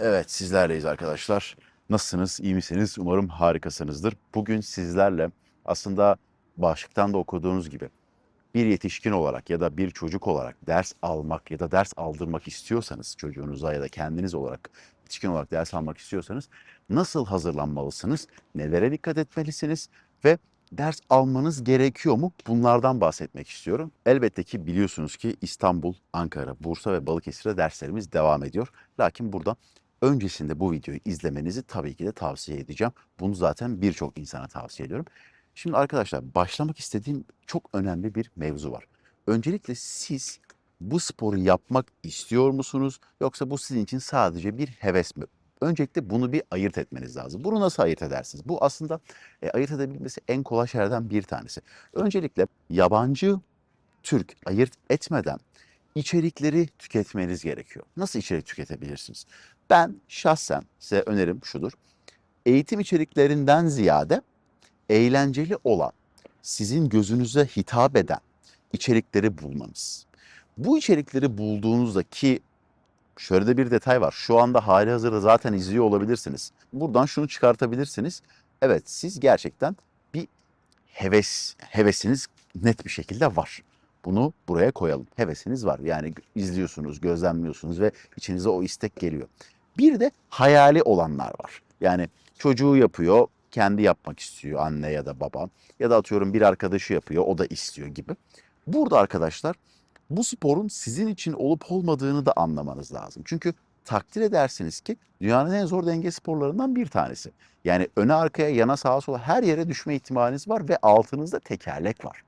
Evet sizlerleyiz arkadaşlar. Nasılsınız? iyi misiniz? Umarım harikasınızdır. Bugün sizlerle aslında başlıktan da okuduğunuz gibi bir yetişkin olarak ya da bir çocuk olarak ders almak ya da ders aldırmak istiyorsanız çocuğunuza ya da kendiniz olarak yetişkin olarak ders almak istiyorsanız nasıl hazırlanmalısınız? Nelere dikkat etmelisiniz? Ve ders almanız gerekiyor mu? Bunlardan bahsetmek istiyorum. Elbette ki biliyorsunuz ki İstanbul, Ankara, Bursa ve Balıkesir'de derslerimiz devam ediyor. Lakin burada öncesinde bu videoyu izlemenizi tabii ki de tavsiye edeceğim. Bunu zaten birçok insana tavsiye ediyorum. Şimdi arkadaşlar başlamak istediğim çok önemli bir mevzu var. Öncelikle siz bu sporu yapmak istiyor musunuz yoksa bu sizin için sadece bir heves mi? Öncelikle bunu bir ayırt etmeniz lazım. Bunu nasıl ayırt edersiniz? Bu aslında e, ayırt edebilmesi en kolay şeylerden bir tanesi. Öncelikle yabancı, Türk ayırt etmeden içerikleri tüketmeniz gerekiyor. Nasıl içerik tüketebilirsiniz? Ben şahsen size önerim şudur. Eğitim içeriklerinden ziyade eğlenceli olan, sizin gözünüze hitap eden içerikleri bulmanız. Bu içerikleri bulduğunuzda ki şöyle de bir detay var. Şu anda hali hazırda zaten izliyor olabilirsiniz. Buradan şunu çıkartabilirsiniz. Evet siz gerçekten bir heves, hevesiniz net bir şekilde var. Bunu buraya koyalım. Hevesiniz var. Yani izliyorsunuz, gözlemliyorsunuz ve içinize o istek geliyor. Bir de hayali olanlar var. Yani çocuğu yapıyor, kendi yapmak istiyor anne ya da baba. Ya da atıyorum bir arkadaşı yapıyor, o da istiyor gibi. Burada arkadaşlar bu sporun sizin için olup olmadığını da anlamanız lazım. Çünkü takdir edersiniz ki dünyanın en zor denge sporlarından bir tanesi. Yani öne arkaya, yana sağa sola her yere düşme ihtimaliniz var ve altınızda tekerlek var.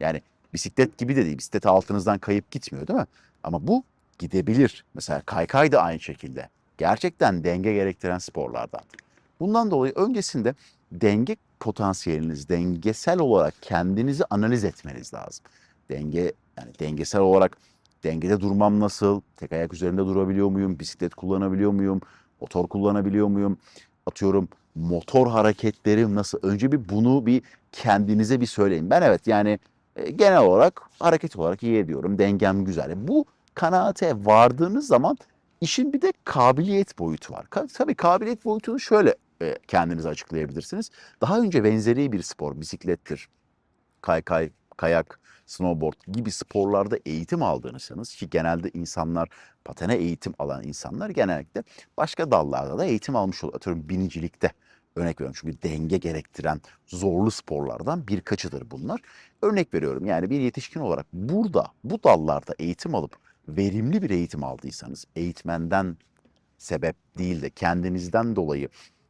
Yani bisiklet gibi de değil. Bisiklet altınızdan kayıp gitmiyor değil mi? Ama bu gidebilir. Mesela kaykay da aynı şekilde. Gerçekten denge gerektiren sporlardan. Bundan dolayı öncesinde denge potansiyeliniz, dengesel olarak kendinizi analiz etmeniz lazım. Denge yani dengesel olarak dengede durmam nasıl? Tek ayak üzerinde durabiliyor muyum? Bisiklet kullanabiliyor muyum? Motor kullanabiliyor muyum? Atıyorum motor hareketlerim nasıl? Önce bir bunu bir kendinize bir söyleyin. Ben evet yani e, genel olarak hareket olarak iyi ediyorum. Dengem güzel. Bu kanaate vardığınız zaman işin bir de kabiliyet boyutu var. Tabii kabiliyet boyutunu şöyle e, kendinize açıklayabilirsiniz. Daha önce benzeri bir spor, bisiklettir, kaykay, kayak, snowboard gibi sporlarda eğitim aldığınızsanız ki genelde insanlar patene eğitim alan insanlar genellikle başka dallarda da eğitim almış oluyor. Atıyorum binicilikte örnek veriyorum çünkü denge gerektiren zorlu sporlardan birkaçıdır bunlar. Örnek veriyorum yani bir yetişkin olarak burada bu dallarda eğitim alıp verimli bir eğitim aldıysanız eğitmenden sebep değil de kendinizden dolayı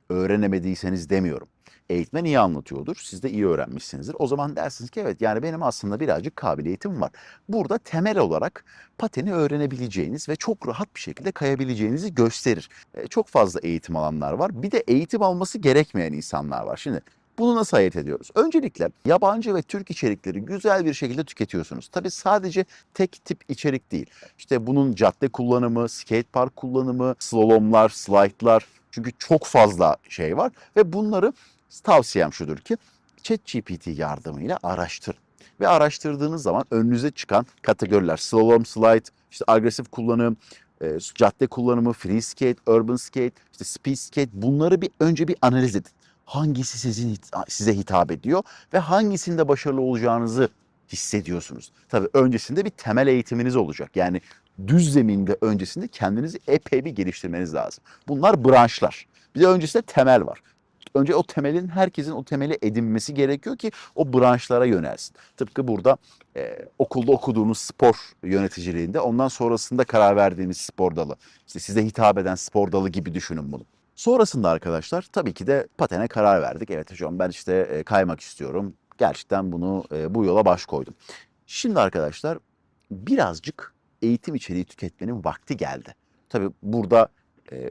öğrenemediyseniz demiyorum. Eğitmen iyi anlatıyordur. Siz de iyi öğrenmişsinizdir. O zaman dersiniz ki evet yani benim aslında birazcık kabiliyetim var. Burada temel olarak pateni öğrenebileceğiniz ve çok rahat bir şekilde kayabileceğinizi gösterir. E, çok fazla eğitim alanlar var. Bir de eğitim alması gerekmeyen insanlar var. Şimdi bunu nasıl ayırt ediyoruz? Öncelikle yabancı ve Türk içerikleri güzel bir şekilde tüketiyorsunuz. Tabii sadece tek tip içerik değil. İşte bunun cadde kullanımı, skate park kullanımı, slalomlar, slide'lar. Çünkü çok fazla şey var ve bunları tavsiyem şudur ki ChatGPT yardımıyla araştır. Ve araştırdığınız zaman önünüze çıkan kategoriler slalom, slide, işte agresif kullanım, e, cadde kullanımı, free skate, urban skate, işte speed skate bunları bir önce bir analiz edin. Hangisi sizin size hitap ediyor ve hangisinde başarılı olacağınızı hissediyorsunuz. Tabii öncesinde bir temel eğitiminiz olacak. Yani düz zeminde öncesinde kendinizi epey bir geliştirmeniz lazım. Bunlar branşlar. Bir de öncesinde temel var. Önce o temelin herkesin o temeli edinmesi gerekiyor ki o branşlara yönelsin. Tıpkı burada e, okulda okuduğunuz spor yöneticiliğinde ondan sonrasında karar verdiğiniz spor dalı. İşte size hitap eden spor dalı gibi düşünün bunu. Sonrasında arkadaşlar tabii ki de patene karar verdik. Evet hocam ben işte e, kaymak istiyorum. Gerçekten bunu e, bu yola baş koydum. Şimdi arkadaşlar birazcık eğitim içeriği tüketmenin vakti geldi. Tabii burada e,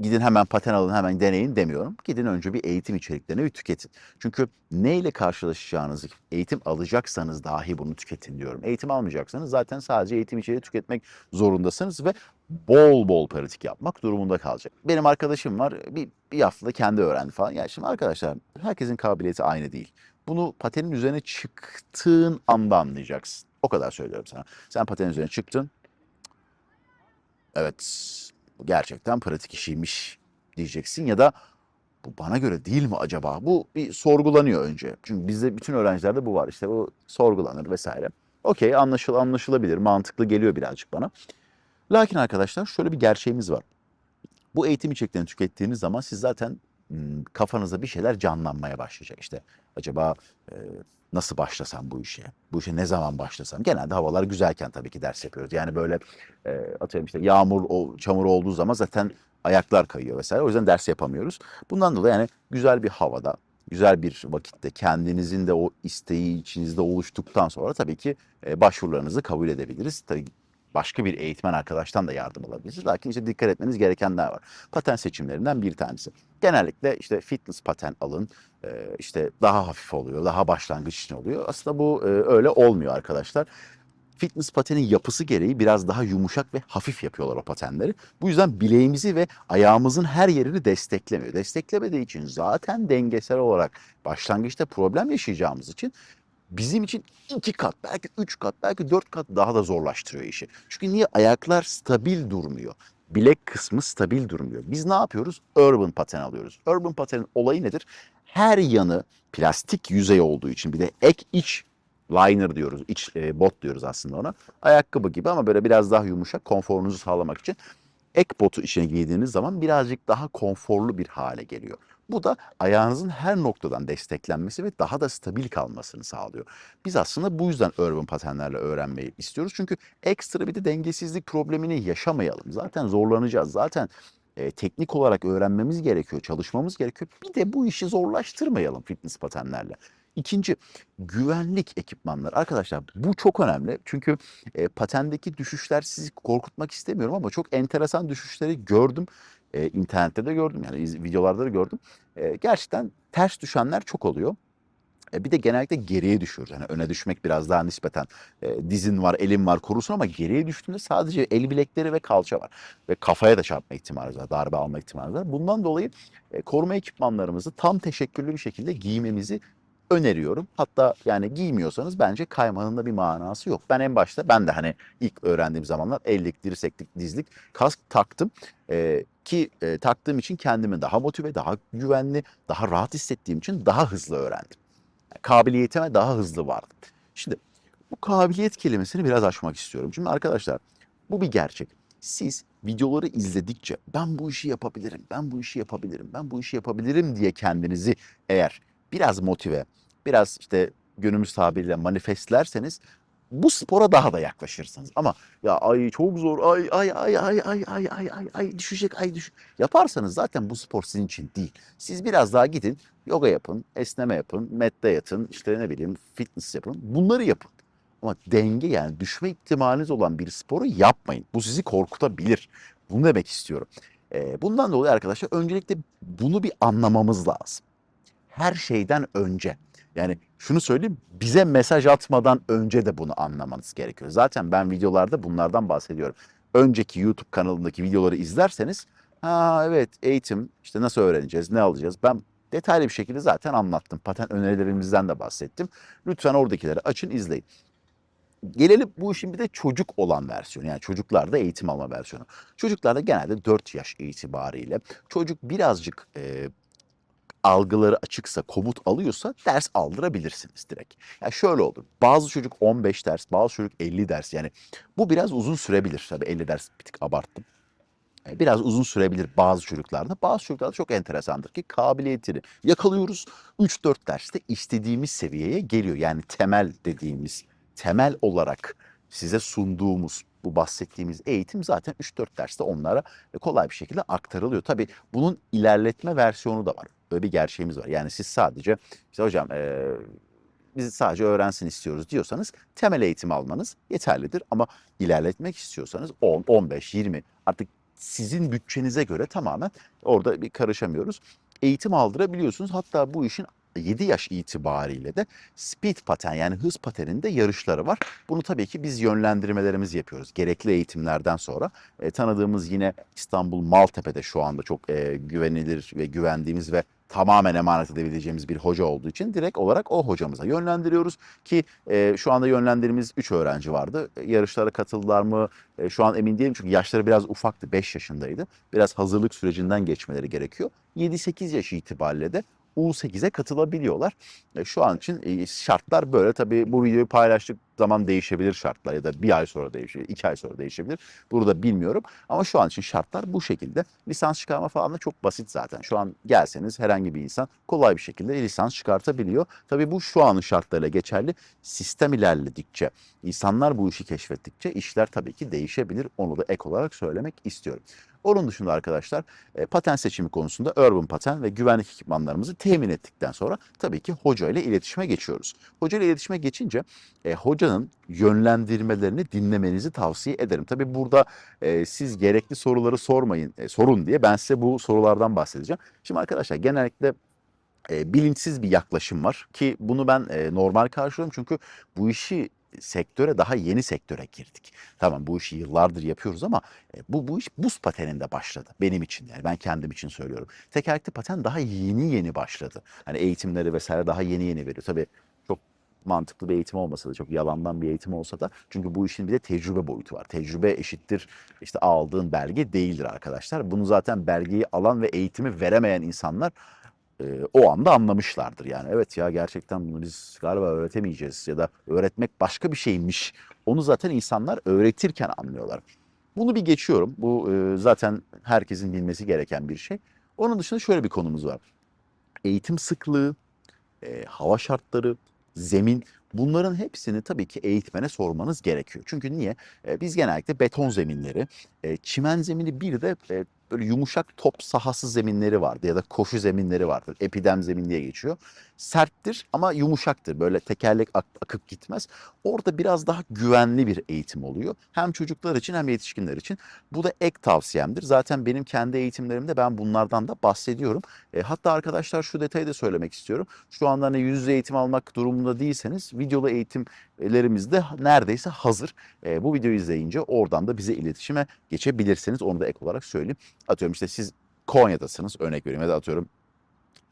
gidin hemen paten alın hemen deneyin demiyorum. Gidin önce bir eğitim içeriklerini bir tüketin. Çünkü neyle karşılaşacağınızı eğitim alacaksanız dahi bunu tüketin diyorum. Eğitim almayacaksanız zaten sadece eğitim içeriği tüketmek zorundasınız ve bol bol pratik yapmak durumunda kalacak. Benim arkadaşım var bir, bir haftada kendi öğrendi falan. Yani şimdi arkadaşlar herkesin kabiliyeti aynı değil. Bunu patenin üzerine çıktığın anda anlayacaksın. O kadar söylüyorum sana. Sen patenin üzerine çıktın. Evet gerçekten pratik işiymiş diyeceksin ya da bu bana göre değil mi acaba? Bu bir sorgulanıyor önce. Çünkü bizde bütün öğrencilerde bu var. İşte bu sorgulanır vesaire. Okey anlaşıl anlaşılabilir, mantıklı geliyor birazcık bana. Lakin arkadaşlar şöyle bir gerçeğimiz var. Bu eğitim içeriklerini tükettiğiniz zaman siz zaten m, kafanızda bir şeyler canlanmaya başlayacak. İşte acaba e, nasıl başlasam bu işe? Bu işe ne zaman başlasam? Genelde havalar güzelken tabii ki ders yapıyoruz. Yani böyle e, atıyorum işte yağmur, o, çamur olduğu zaman zaten ayaklar kayıyor vesaire. O yüzden ders yapamıyoruz. Bundan dolayı yani güzel bir havada, güzel bir vakitte kendinizin de o isteği içinizde oluştuktan sonra tabii ki e, başvurularınızı kabul edebiliriz. Tabii başka bir eğitmen arkadaştan da yardım alabilirsiniz. Lakin işte dikkat etmeniz gerekenler var. Paten seçimlerinden bir tanesi. Genellikle işte fitness paten alın. Ee, işte daha hafif oluyor, daha başlangıç için oluyor. Aslında bu e, öyle olmuyor arkadaşlar. Fitness patenin yapısı gereği biraz daha yumuşak ve hafif yapıyorlar o patenleri. Bu yüzden bileğimizi ve ayağımızın her yerini desteklemiyor. Desteklemediği için zaten dengesel olarak başlangıçta problem yaşayacağımız için bizim için iki kat, belki üç kat, belki dört kat daha da zorlaştırıyor işi. Çünkü niye? Ayaklar stabil durmuyor. Bilek kısmı stabil durmuyor. Biz ne yapıyoruz? Urban paten alıyoruz. Urban patenin olayı nedir? Her yanı plastik yüzey olduğu için bir de ek iç liner diyoruz, iç e, bot diyoruz aslında ona. Ayakkabı gibi ama böyle biraz daha yumuşak, konforunuzu sağlamak için ek botu içine giydiğiniz zaman birazcık daha konforlu bir hale geliyor. Bu da ayağınızın her noktadan desteklenmesi ve daha da stabil kalmasını sağlıyor. Biz aslında bu yüzden urban patenlerle öğrenmeyi istiyoruz. Çünkü ekstra bir de dengesizlik problemini yaşamayalım. Zaten zorlanacağız. Zaten e, teknik olarak öğrenmemiz gerekiyor, çalışmamız gerekiyor. Bir de bu işi zorlaştırmayalım fitness patenlerle. İkinci, güvenlik ekipmanları. Arkadaşlar bu çok önemli. Çünkü e, patendeki düşüşler sizi korkutmak istemiyorum ama çok enteresan düşüşleri gördüm. E, internette de gördüm yani videolarda da gördüm. E, gerçekten ters düşenler çok oluyor. E, bir de genellikle geriye düşüyoruz. Yani öne düşmek biraz daha nispeten e, dizin var, elin var korusun ama geriye düştüğünde sadece el bilekleri ve kalça var. Ve kafaya da çarpma ihtimali var, darbe alma ihtimali var. Bundan dolayı e, koruma ekipmanlarımızı tam teşekküllü bir şekilde giymemizi öneriyorum. Hatta yani giymiyorsanız bence kaymanın da bir manası yok. Ben en başta ben de hani ilk öğrendiğim zamanlar ellik, dirseklik, dizlik kask taktım. Ee, ki e, taktığım için kendimi daha motive, daha güvenli, daha rahat hissettiğim için daha hızlı öğrendim. Yani kabiliyetime daha hızlı vardım. Şimdi bu kabiliyet kelimesini biraz açmak istiyorum. Şimdi arkadaşlar bu bir gerçek. Siz videoları izledikçe ben bu işi yapabilirim, ben bu işi yapabilirim, ben bu işi yapabilirim diye kendinizi eğer biraz motive, biraz işte günümüz tabiriyle manifestlerseniz bu spora daha da yaklaşırsınız. Ama ya ay çok zor, ay ay ay ay ay ay ay ay ay düşecek, ay düş. Yaparsanız zaten bu spor sizin için değil. Siz biraz daha gidin, yoga yapın, esneme yapın, mette yatın, işte ne bileyim fitness yapın. Bunları yapın. Ama denge yani düşme ihtimaliniz olan bir sporu yapmayın. Bu sizi korkutabilir. Bunu demek istiyorum. Bundan dolayı arkadaşlar öncelikle bunu bir anlamamız lazım her şeyden önce. Yani şunu söyleyeyim, bize mesaj atmadan önce de bunu anlamanız gerekiyor. Zaten ben videolarda bunlardan bahsediyorum. Önceki YouTube kanalındaki videoları izlerseniz, ha evet eğitim, işte nasıl öğreneceğiz, ne alacağız? Ben detaylı bir şekilde zaten anlattım. Patent önerilerimizden de bahsettim. Lütfen oradakileri açın, izleyin. Gelelim bu işin bir de çocuk olan versiyonu. Yani çocuklarda eğitim alma versiyonu. Çocuklarda genelde 4 yaş itibariyle çocuk birazcık e, algıları açıksa, komut alıyorsa ders aldırabilirsiniz direkt. Yani şöyle olur. Bazı çocuk 15 ders, bazı çocuk 50 ders. Yani bu biraz uzun sürebilir. Tabii 50 ders bir tık abarttım. E, Biraz uzun sürebilir bazı çocuklarda. Bazı çocuklarda çok enteresandır ki kabiliyetini yakalıyoruz. 3-4 derste istediğimiz seviyeye geliyor. Yani temel dediğimiz, temel olarak size sunduğumuz bu bahsettiğimiz eğitim zaten 3-4 derste onlara kolay bir şekilde aktarılıyor. Tabii bunun ilerletme versiyonu da var. Böyle bir gerçeğimiz var. Yani siz sadece işte hocam e, biz sadece öğrensin istiyoruz diyorsanız temel eğitim almanız yeterlidir. Ama ilerletmek istiyorsanız 10, 15, 20 artık sizin bütçenize göre tamamen orada bir karışamıyoruz. Eğitim aldırabiliyorsunuz. Hatta bu işin 7 yaş itibariyle de speed paten yani hız pateninde yarışları var. Bunu tabii ki biz yönlendirmelerimiz yapıyoruz. Gerekli eğitimlerden sonra e, tanıdığımız yine İstanbul Maltepe'de şu anda çok e, güvenilir ve güvendiğimiz ve tamamen emanet edebileceğimiz bir hoca olduğu için direkt olarak o hocamıza yönlendiriyoruz ki e, şu anda yönlendirdiğimiz 3 öğrenci vardı. E, Yarışlara katıldılar mı? E, şu an emin değilim çünkü yaşları biraz ufaktı. 5 yaşındaydı. Biraz hazırlık sürecinden geçmeleri gerekiyor. 7-8 yaş itibariyle de U8'e katılabiliyorlar. E, Şu an için e, şartlar böyle. Tabii bu videoyu paylaştık zaman değişebilir şartlar ya da bir ay sonra değişebilir, iki ay sonra değişebilir. Burada bilmiyorum. Ama şu an için şartlar bu şekilde. Lisans çıkarma falan da çok basit zaten. Şu an gelseniz herhangi bir insan kolay bir şekilde lisans çıkartabiliyor. Tabii bu şu anın şartlarıyla geçerli. Sistem ilerledikçe, insanlar bu işi keşfettikçe işler tabii ki değişebilir. Onu da ek olarak söylemek istiyorum. Onun dışında arkadaşlar e, paten seçimi konusunda Urban Paten ve güvenlik ekipmanlarımızı temin ettikten sonra tabii ki hoca ile iletişime geçiyoruz. Hoca ile iletişime geçince e, hocanın yönlendirmelerini dinlemenizi tavsiye ederim. Tabii burada e, siz gerekli soruları sormayın, e, sorun diye ben size bu sorulardan bahsedeceğim. Şimdi arkadaşlar genellikle e, bilinçsiz bir yaklaşım var ki bunu ben e, normal karşılıyorum çünkü bu işi sektöre daha yeni sektöre girdik. Tamam bu işi yıllardır yapıyoruz ama e, bu bu iş buz pateninde başladı benim için yani ben kendim için söylüyorum. Tekerlekli paten daha yeni yeni başladı. Hani eğitimleri vesaire daha yeni yeni veriyor. Tabii çok mantıklı bir eğitim olmasa da çok yalandan bir eğitim olsa da çünkü bu işin bir de tecrübe boyutu var. Tecrübe eşittir işte aldığın belge değildir arkadaşlar. Bunu zaten belgeyi alan ve eğitimi veremeyen insanlar e, o anda anlamışlardır. Yani evet ya gerçekten bunu biz galiba öğretemeyeceğiz ya da öğretmek başka bir şeymiş. Onu zaten insanlar öğretirken anlıyorlar. Bunu bir geçiyorum. Bu e, zaten herkesin bilmesi gereken bir şey. Onun dışında şöyle bir konumuz var. Eğitim sıklığı, e, hava şartları, zemin bunların hepsini tabii ki eğitmene sormanız gerekiyor. Çünkü niye? E, biz genellikle beton zeminleri, e, çimen zemini bir de e, böyle yumuşak top sahası zeminleri vardı ya da koşu zeminleri vardır. Epidem zemin diye geçiyor. Serttir ama yumuşaktır. Böyle tekerlek ak- akıp gitmez. Orada biraz daha güvenli bir eğitim oluyor. Hem çocuklar için hem yetişkinler için. Bu da ek tavsiyemdir. Zaten benim kendi eğitimlerimde ben bunlardan da bahsediyorum. E, hatta arkadaşlar şu detayı da söylemek istiyorum. Şu anda hani yüz yüze eğitim almak durumunda değilseniz videolu eğitimlerimiz de neredeyse hazır. E, bu videoyu izleyince oradan da bize iletişime geçebilirsiniz. Onu da ek olarak söyleyeyim. Atıyorum işte siz Konya'dasınız örnek veriyorum ya da atıyorum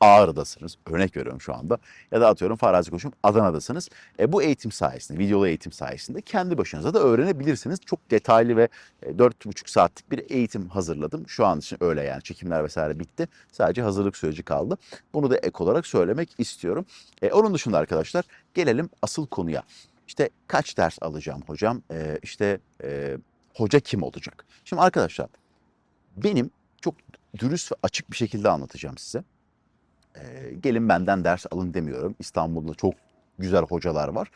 Ağrı'dasınız örnek veriyorum şu anda ya da atıyorum farazi koşum Adana'dasınız. E, bu eğitim sayesinde videolu eğitim sayesinde kendi başınıza da öğrenebilirsiniz. Çok detaylı ve e, dört buçuk saatlik bir eğitim hazırladım. Şu an için öyle yani çekimler vesaire bitti. Sadece hazırlık süreci kaldı. Bunu da ek olarak söylemek istiyorum. E, onun dışında arkadaşlar gelelim asıl konuya. İşte kaç ders alacağım hocam? E, işte e, hoca kim olacak? Şimdi arkadaşlar benim çok dürüst ve açık bir şekilde anlatacağım size. Ee, gelin benden ders alın demiyorum. İstanbul'da çok güzel hocalar var.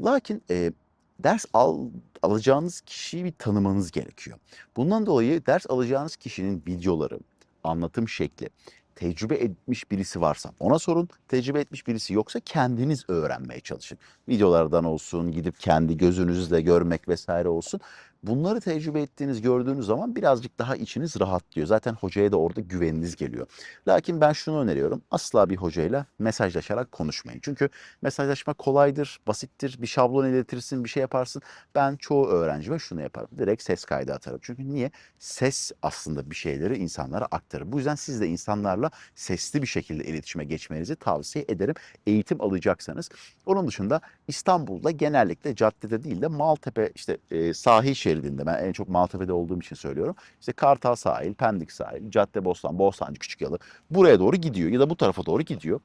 Lakin e, ders al, alacağınız kişiyi bir tanımanız gerekiyor. Bundan dolayı ders alacağınız kişinin videoları, anlatım şekli, tecrübe etmiş birisi varsa ona sorun. Tecrübe etmiş birisi yoksa kendiniz öğrenmeye çalışın. Videolardan olsun, gidip kendi gözünüzle görmek vesaire olsun. Bunları tecrübe ettiğiniz, gördüğünüz zaman birazcık daha içiniz rahatlıyor. Zaten hocaya da orada güveniniz geliyor. Lakin ben şunu öneriyorum. Asla bir hocayla mesajlaşarak konuşmayın. Çünkü mesajlaşma kolaydır, basittir. Bir şablon iletirsin, bir şey yaparsın. Ben çoğu öğrencime şunu yaparım. Direkt ses kaydı atarım. Çünkü niye? Ses aslında bir şeyleri insanlara aktarır. Bu yüzden siz de insanlarla sesli bir şekilde iletişime geçmenizi tavsiye ederim. Eğitim alacaksanız. Onun dışında İstanbul'da genellikle caddede değil de Maltepe işte sahil şeridinde ben en çok Maltepe'de olduğum için söylüyorum. İşte Kartal sahil, Pendik sahil, Caddebostan, Bostancı, Küçükyalı buraya doğru gidiyor ya da bu tarafa doğru gidiyor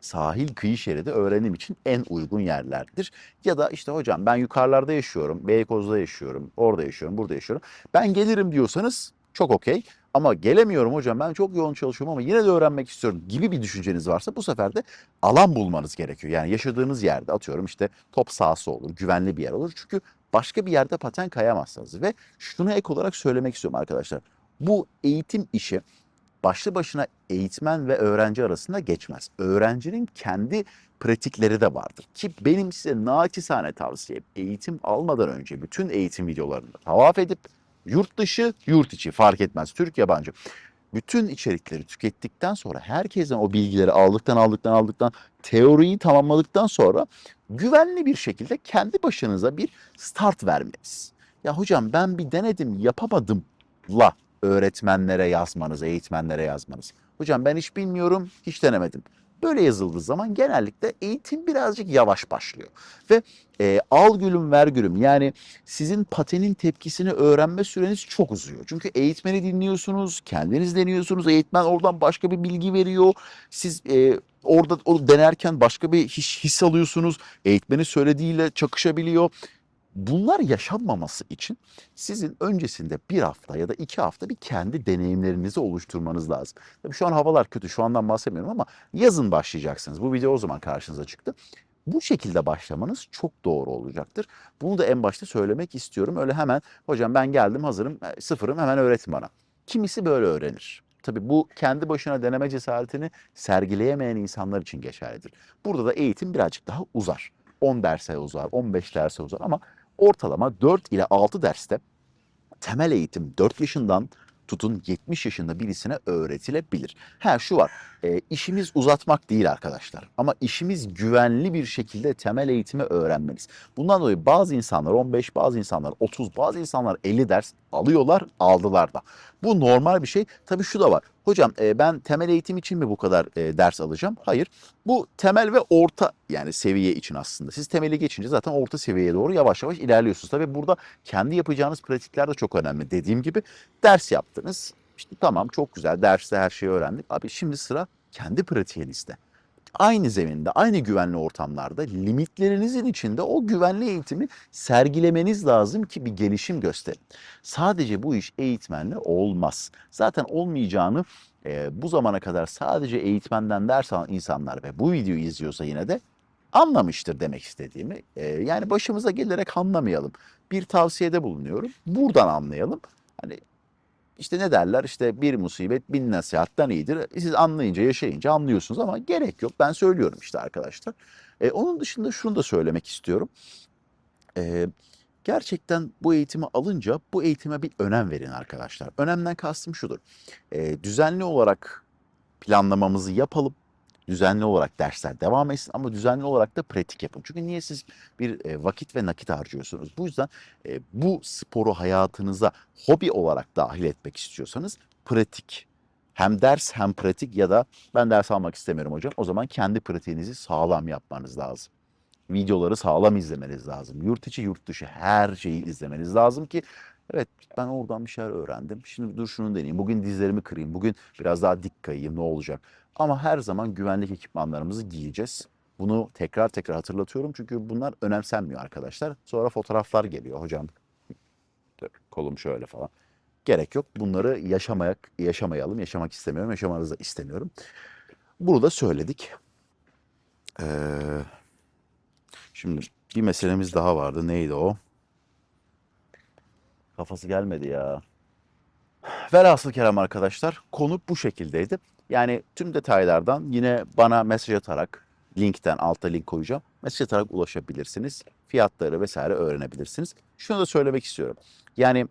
sahil kıyı şeridi öğrenim için en uygun yerlerdir. Ya da işte hocam ben yukarılarda yaşıyorum, Beykoz'da yaşıyorum, orada yaşıyorum, burada yaşıyorum. Ben gelirim diyorsanız çok okey. Ama gelemiyorum hocam ben çok yoğun çalışıyorum ama yine de öğrenmek istiyorum gibi bir düşünceniz varsa bu sefer de alan bulmanız gerekiyor. Yani yaşadığınız yerde atıyorum işte top sahası olur, güvenli bir yer olur. Çünkü başka bir yerde paten kayamazsınız. Ve şunu ek olarak söylemek istiyorum arkadaşlar. Bu eğitim işi başlı başına eğitmen ve öğrenci arasında geçmez. Öğrencinin kendi pratikleri de vardır. Ki benim size naçizane tavsiyem eğitim almadan önce bütün eğitim videolarını tavaf edip yurt dışı, yurt içi fark etmez. Türk, yabancı. Bütün içerikleri tükettikten sonra herkesten o bilgileri aldıktan aldıktan aldıktan teoriyi tamamladıktan sonra güvenli bir şekilde kendi başınıza bir start vermeniz. Ya hocam ben bir denedim yapamadım la öğretmenlere yazmanız, eğitmenlere yazmanız. Hocam ben hiç bilmiyorum, hiç denemedim. Böyle yazıldığı zaman genellikle eğitim birazcık yavaş başlıyor. Ve e, al gülüm ver gülüm yani sizin patenin tepkisini öğrenme süreniz çok uzuyor. Çünkü eğitmeni dinliyorsunuz, kendiniz deniyorsunuz, eğitmen oradan başka bir bilgi veriyor. Siz e, orada o denerken başka bir his, his alıyorsunuz. Eğitmenin söylediğiyle çakışabiliyor. Bunlar yaşanmaması için sizin öncesinde bir hafta ya da iki hafta bir kendi deneyimlerinizi oluşturmanız lazım. Tabii şu an havalar kötü, şu andan bahsetmiyorum ama yazın başlayacaksınız. Bu video o zaman karşınıza çıktı. Bu şekilde başlamanız çok doğru olacaktır. Bunu da en başta söylemek istiyorum. Öyle hemen hocam ben geldim hazırım, e, sıfırım hemen öğretin bana. Kimisi böyle öğrenir. Tabii bu kendi başına deneme cesaretini sergileyemeyen insanlar için geçerlidir. Burada da eğitim birazcık daha uzar. 10 derse uzar, 15 derse uzar ama ortalama 4 ile 6 derste temel eğitim 4 yaşından tutun 70 yaşında birisine öğretilebilir. Ha şu var, e, işimiz uzatmak değil arkadaşlar ama işimiz güvenli bir şekilde temel eğitimi öğrenmeniz. Bundan dolayı bazı insanlar 15, bazı insanlar 30, bazı insanlar 50 ders alıyorlar, aldılar da. Bu normal bir şey. Tabii şu da var. Hocam e, ben temel eğitim için mi bu kadar e, ders alacağım? Hayır. Bu temel ve orta yani seviye için aslında. Siz temeli geçince zaten orta seviyeye doğru yavaş yavaş ilerliyorsunuz. Tabii burada kendi yapacağınız pratikler de çok önemli. Dediğim gibi ders yaptınız. İşte tamam çok güzel derste her şeyi öğrendik. Abi şimdi sıra kendi pratiğinizde. Aynı zeminde, aynı güvenli ortamlarda limitlerinizin içinde o güvenli eğitimi sergilemeniz lazım ki bir gelişim gösterin. Sadece bu iş eğitmenle olmaz. Zaten olmayacağını e, bu zamana kadar sadece eğitmenden ders alan insanlar ve bu videoyu izliyorsa yine de anlamıştır demek istediğimi. E, yani başımıza gelerek anlamayalım. Bir tavsiyede bulunuyorum. Buradan anlayalım. Hani işte ne derler işte bir musibet bin nasihattan iyidir. Siz anlayınca yaşayınca anlıyorsunuz ama gerek yok. Ben söylüyorum işte arkadaşlar. E, onun dışında şunu da söylemek istiyorum. E, gerçekten bu eğitimi alınca bu eğitime bir önem verin arkadaşlar. Önemden kastım şudur. E, düzenli olarak planlamamızı yapalım. Düzenli olarak dersler devam etsin ama düzenli olarak da pratik yapın. Çünkü niye siz bir e, vakit ve nakit harcıyorsunuz? Bu yüzden e, bu sporu hayatınıza hobi olarak dahil etmek istiyorsanız pratik hem ders hem pratik ya da ben ders almak istemiyorum hocam. O zaman kendi pratiğinizi sağlam yapmanız lazım. Videoları sağlam izlemeniz lazım. Yurt içi yurt dışı her şeyi izlemeniz lazım ki evet ben oradan bir şeyler öğrendim. Şimdi dur şunu deneyeyim. Bugün dizlerimi kırayım. Bugün biraz daha dik kayayım ne olacak? Ama her zaman güvenlik ekipmanlarımızı giyeceğiz. Bunu tekrar tekrar hatırlatıyorum çünkü bunlar önemsenmiyor arkadaşlar. Sonra fotoğraflar geliyor hocam. Kolum şöyle falan. Gerek yok. Bunları yaşamayak, yaşamayalım. Yaşamak istemiyorum. Yaşamanızı da istemiyorum. Bunu da söyledik. Ee, şimdi bir meselemiz daha vardı. Neydi o? Kafası gelmedi ya. Velhasıl kelam arkadaşlar konu bu şekildeydi. Yani tüm detaylardan yine bana mesaj atarak linkten altta link koyacağım. Mesaj atarak ulaşabilirsiniz. Fiyatları vesaire öğrenebilirsiniz. Şunu da söylemek istiyorum. Yani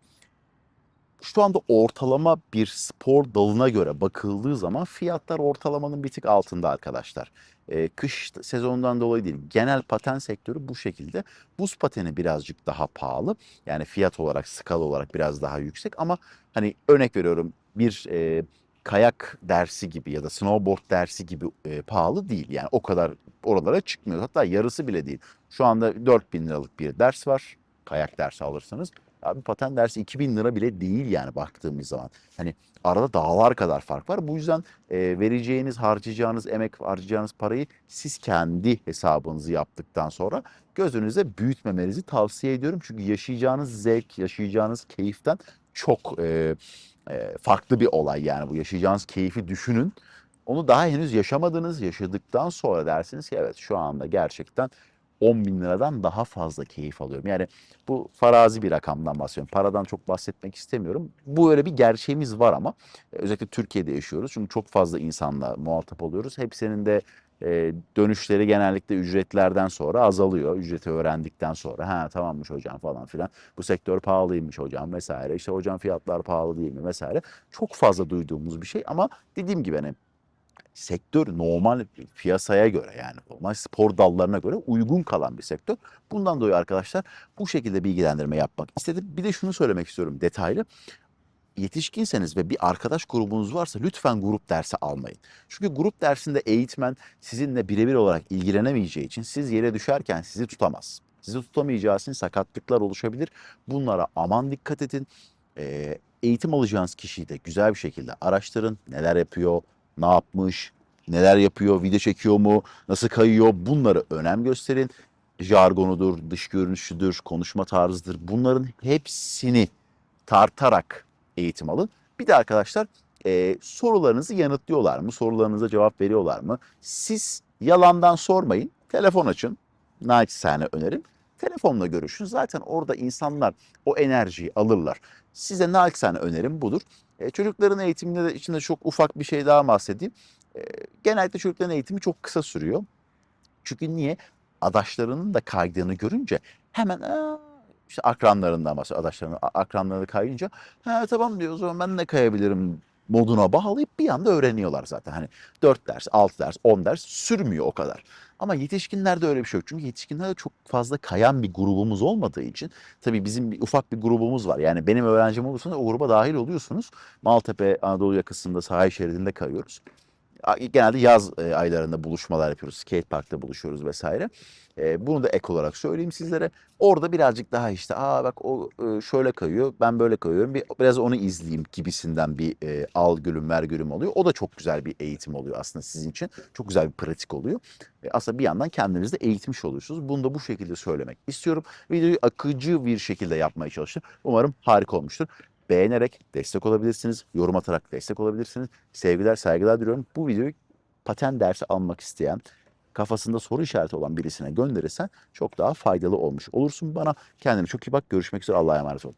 şu anda ortalama bir spor dalına göre bakıldığı zaman fiyatlar ortalamanın bir tık altında arkadaşlar. Ee, kış sezonundan dolayı değil. Genel paten sektörü bu şekilde. Buz pateni birazcık daha pahalı. Yani fiyat olarak, skala olarak biraz daha yüksek ama hani örnek veriyorum bir e, kayak dersi gibi ya da snowboard dersi gibi e, pahalı değil. Yani o kadar oralara çıkmıyor. Hatta yarısı bile değil. Şu anda 4000 liralık bir ders var. Kayak dersi alırsanız. Abi paten dersi 2000 lira bile değil yani baktığımız zaman. Hani arada dağlar kadar fark var. Bu yüzden e, vereceğiniz, harcayacağınız emek, harcayacağınız parayı siz kendi hesabınızı yaptıktan sonra gözünüze büyütmemenizi tavsiye ediyorum. Çünkü yaşayacağınız zevk, yaşayacağınız keyiften çok e, e, farklı bir olay yani bu yaşayacağınız keyfi düşünün. Onu daha henüz yaşamadınız. Yaşadıktan sonra dersiniz ki evet şu anda gerçekten 10 bin liradan daha fazla keyif alıyorum. Yani bu farazi bir rakamdan bahsediyorum. Paradan çok bahsetmek istemiyorum. Bu öyle bir gerçeğimiz var ama e, özellikle Türkiye'de yaşıyoruz. Çünkü çok fazla insanla muhatap oluyoruz. Hepsinin de e, dönüşleri genellikle ücretlerden sonra azalıyor. Ücreti öğrendikten sonra ha tamammış hocam falan filan. Bu sektör pahalıymış hocam vesaire. İşte hocam fiyatlar pahalı değil mi vesaire. Çok fazla duyduğumuz bir şey ama dediğim gibi hani sektör normal piyasaya göre yani normal spor dallarına göre uygun kalan bir sektör. Bundan dolayı arkadaşlar bu şekilde bilgilendirme yapmak istedim. Bir de şunu söylemek istiyorum detaylı. yetişkinseniz ve bir arkadaş grubunuz varsa lütfen grup dersi almayın. Çünkü grup dersinde eğitmen sizinle birebir olarak ilgilenemeyeceği için siz yere düşerken sizi tutamaz. Sizi tutamayacağı için sakatlıklar oluşabilir. Bunlara aman dikkat edin. Ee, eğitim alacağınız kişiyi de güzel bir şekilde araştırın. Neler yapıyor, ne yapmış, neler yapıyor, video çekiyor mu, nasıl kayıyor bunları önem gösterin. Jargonudur, dış görünüşüdür, konuşma tarzıdır. Bunların hepsini tartarak eğitim alın. Bir de arkadaşlar e, sorularınızı yanıtlıyorlar mı? Sorularınıza cevap veriyorlar mı? Siz yalandan sormayın. Telefon açın. Naçizane önerim. Telefonla görüşün. Zaten orada insanlar o enerjiyi alırlar. Size naçizane önerim budur. E, çocukların eğitiminde de içinde çok ufak bir şey daha bahsedeyim. E, genellikle çocukların eğitimi çok kısa sürüyor. Çünkü niye? Adaşlarının da kaydığını görünce hemen Aa, işte akranlarından bahsediyor. Adaşlarının a- akranları kayınca ha tamam diyor o zaman ben de kayabilirim moduna bağlayıp bir anda öğreniyorlar zaten. Hani 4 ders, 6 ders, 10 ders sürmüyor o kadar. Ama yetişkinlerde öyle bir şey yok. Çünkü yetişkinlerde çok fazla kayan bir grubumuz olmadığı için tabii bizim bir, ufak bir grubumuz var. Yani benim öğrencim olursanız o gruba dahil oluyorsunuz. Maltepe Anadolu yakasında sahil şeridinde kayıyoruz. Genelde yaz e, aylarında buluşmalar yapıyoruz. Skate parkta buluşuyoruz vesaire. E, bunu da ek olarak söyleyeyim sizlere. Orada birazcık daha işte aa bak o e, şöyle kayıyor ben böyle kayıyorum. Bir, biraz onu izleyeyim gibisinden bir al gülüm ver gülüm oluyor. O da çok güzel bir eğitim oluyor aslında sizin için. Çok güzel bir pratik oluyor. E, aslında bir yandan kendinizi de eğitmiş oluyorsunuz. Bunu da bu şekilde söylemek istiyorum. Videoyu akıcı bir şekilde yapmaya çalıştım. Umarım harika olmuştur. Beğenerek destek olabilirsiniz. Yorum atarak destek olabilirsiniz. Sevgiler, saygılar diliyorum. Bu videoyu paten dersi almak isteyen, kafasında soru işareti olan birisine gönderirsen çok daha faydalı olmuş olursun bana. Kendine çok iyi bak. Görüşmek üzere. Allah'a emanet ol.